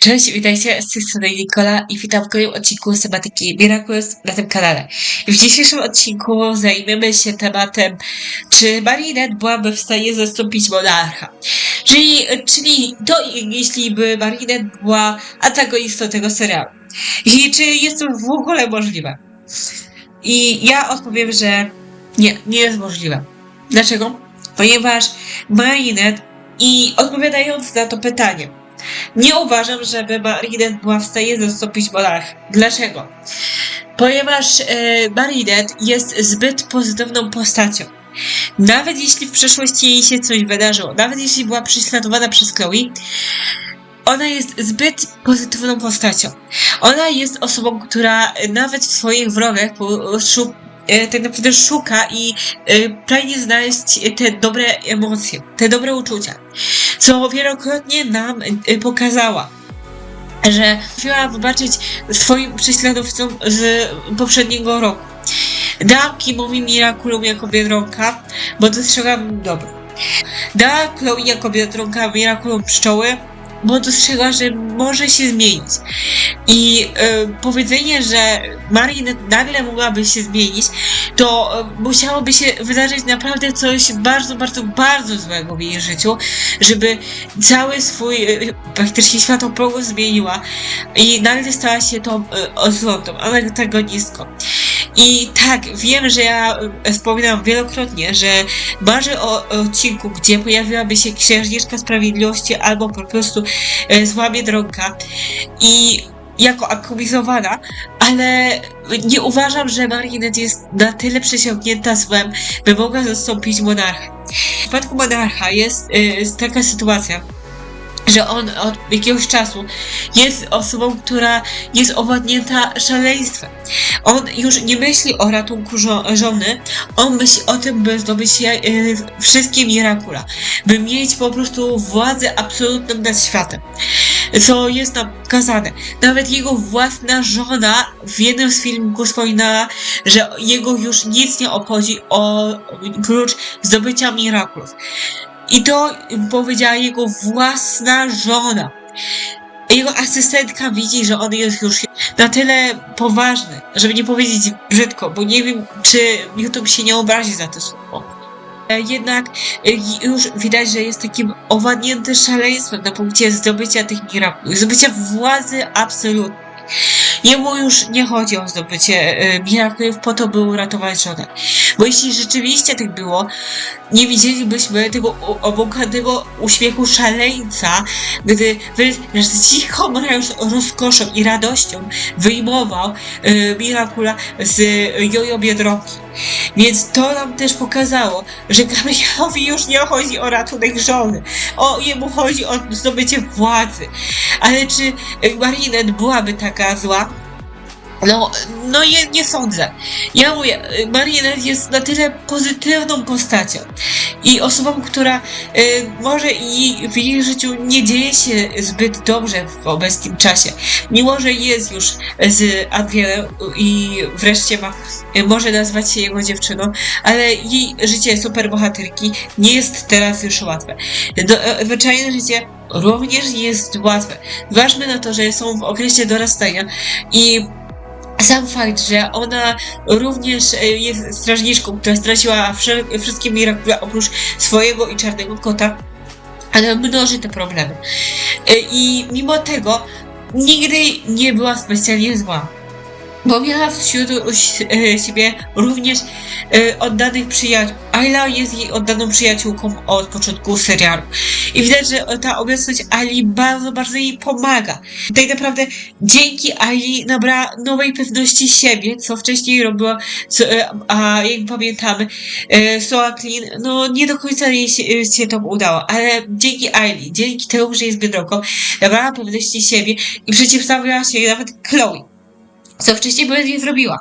Cześć, witajcie, z tej strony Nikola i witam w kolejnym odcinku z tematyki na tym kanale. W dzisiejszym odcinku zajmiemy się tematem, czy Marinette byłaby w stanie zastąpić monarcha. Czyli, czyli to, jeśli by Marinette była antagonistą tego serialu. I czy jest to w ogóle możliwe? I ja odpowiem, że nie, nie jest możliwe. Dlaczego? Ponieważ Marinette i odpowiadając na to pytanie, nie uważam, żeby Marinette była w stanie zastąpić monarcha. Dlaczego? Ponieważ e, Marinette jest zbyt pozytywną postacią. Nawet jeśli w przeszłości jej się coś wydarzyło, nawet jeśli była prześladowana przez Chloe, ona jest zbyt pozytywną postacią. Ona jest osobą, która nawet w swoich wrogach tak naprawdę szuka i e, pragnie znaleźć te dobre emocje, te dobre uczucia co wielokrotnie nam y, pokazała, że chciała wybaczyć swoim prześladowcom z poprzedniego roku. Dałam Kimowi Miraculum jako Biedronka, bo dostrzegam dobro. Dała Chloe jako Biedronka Miraculum Pszczoły, bo dostrzegła, że może się zmienić. I y, powiedzenie, że Marinette nagle mogłaby się zmienić, to y, musiałoby się wydarzyć naprawdę coś bardzo, bardzo, bardzo złego w jej życiu, żeby cały swój y, praktycznie światopogląd zmieniła i nagle stała się tą y, odsłonką, antagonistką. I tak, wiem, że ja y, wspominałam wielokrotnie, że marzę o, odcinku, gdzie pojawiłaby się księżniczka sprawiedliwości albo po prostu e, zła biedronka i jako akumizowana, ale nie uważam, że Marinette jest na tyle przesiąknięta złem, by mogła zastąpić monarchę. W przypadku monarcha jest e, taka sytuacja, że on od jakiegoś czasu jest osobą, która jest owładnięta szaleństwem. On już nie myśli o ratunku żo- żony, on myśli o tym, by zdobyć e, wszystkie Miracula, by mieć po prostu władzę absolutną nad światem. Co jest nam pokazane. Nawet jego własna żona w jednym z filmików wspominała, że jego już nic nie obchodzi o prócz zdobycia Miraculów. I to powiedziała jego własna żona. Jego asystentka widzi, że on jest już na tyle poważny, żeby nie powiedzieć brzydko, bo nie wiem, czy YouTube się nie obrazi za to słowo. E, Jednak e, już widać, że jest takim owładnięty szaleństwem na punkcie zdobycia tych mirakulów, zdobycia władzy absolutnej. Jemu już nie chodzi o zdobycie e, mirakulów po to, by uratować żonę. Bo jeśli rzeczywiście tak było, nie widzielibyśmy tego obłąkanego uśmiechu szaleńca, gdy z cichą roz- rozkoszą i radością wyjmował y, Mirakula z Jojo Biedronki. Więc to nam też pokazało, że Gabrielowi już nie chodzi o ratunek żony, o jemu chodzi o zdobycie władzy. Ale czy y, Marinette byłaby taka zła? No, no nie, nie sądzę. Ja mówię, Marinette jest na tyle pozytywną postacią i osobą, która y, może i w jej życiu nie dzieje się zbyt dobrze w obecnym czasie. Mimo, że jest już z Adrielem i wreszcie ma, y, może nazwać się jego dziewczyną, ale jej życie superbohaterki nie jest teraz już łatwe. Do, zwyczajne życie również nie jest łatwe. Ważmy na to, że są w okresie dorastania i sam fakt, że ona również e, jest strażniczką, która straciła wszystkie Miracula oprócz swojego i czarnego kota, ale mnoży te problemy. E, I mimo tego nigdy nie była specjalnie zła. Bo miała wśród e, siebie również e, oddanych przyjaciół. Ayla jest jej oddaną przyjaciółką od początku serialu. I widać, że ta obecność Ali bardzo, bardzo jej pomaga. Tak naprawdę dzięki Ali nabrała nowej pewności siebie, co wcześniej robiła, co, e, a jak pamiętamy, Soa Clean, no nie do końca jej się, się to udało, ale dzięki Ali, dzięki temu, że jest biedronką, nabrała pewności siebie i przeciwstawiała się nawet Chloe co wcześniej by nie zrobiła.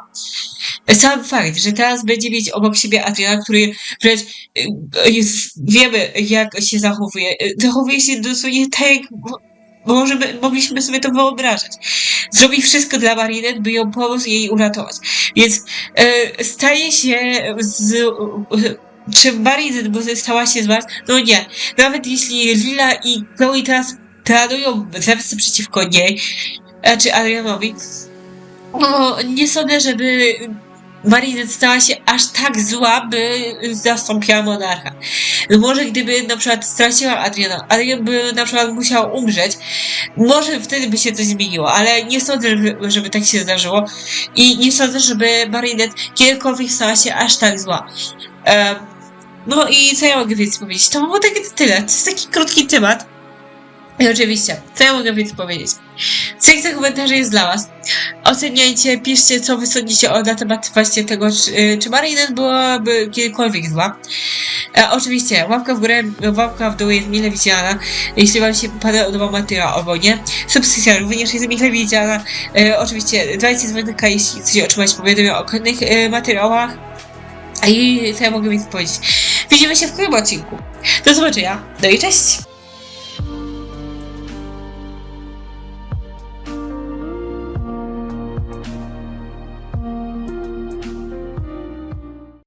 Sam fakt, że teraz będzie mieć obok siebie Adriana, który wręcz y, jest, wiemy jak się zachowuje. Y, Zachowuje się dosłownie tak, jak mogliśmy sobie to wyobrażać. Zrobi wszystko dla Marinette, by ją pomóc jej uratować. Więc y, staje się z... y, czy Marinette by stała się z was? No nie. Nawet jeśli Lila i Chloe teraz planują zemstę przeciwko niej, e, czy Adrianowi, no nie sądzę, żeby Marinette stała się aż tak zła, by zastąpiła monarcha. No może gdyby na przykład straciła Adriana, Adrian by na przykład musiał umrzeć, może wtedy by się coś zmieniło, ale nie sądzę, żeby- tak się zdarzyło i nie sądzę, żeby Marinette kiedykolwiek stała się aż tak zła. Em, no i co ja mogę więcej powiedzieć? To było takie tyle. To jest taki krótki temat. I oczywiście, co ja mogę więcej powiedzieć? Sekcja komentarzy jest dla Was. Oceniajcie, piszcie, co Wy sądzicie o, na temat właśnie tego, czy, y, czy Marinette byłaby kiedykolwiek zła. E, oczywiście, łapka w górę, łapka w dół jest mile widziana. Jeśli Wam się podoba materiał albo nie. Subskrypcja również jest mile widziana. E, oczywiście, dajcie dzwonka, jeśli chcecie otrzymać powiadomienia o kolejnych e, materiałach. I co ja mogę więcej powiedzieć? Widzimy się w kolejnym odcinku. Do zobaczenia. No i cześć!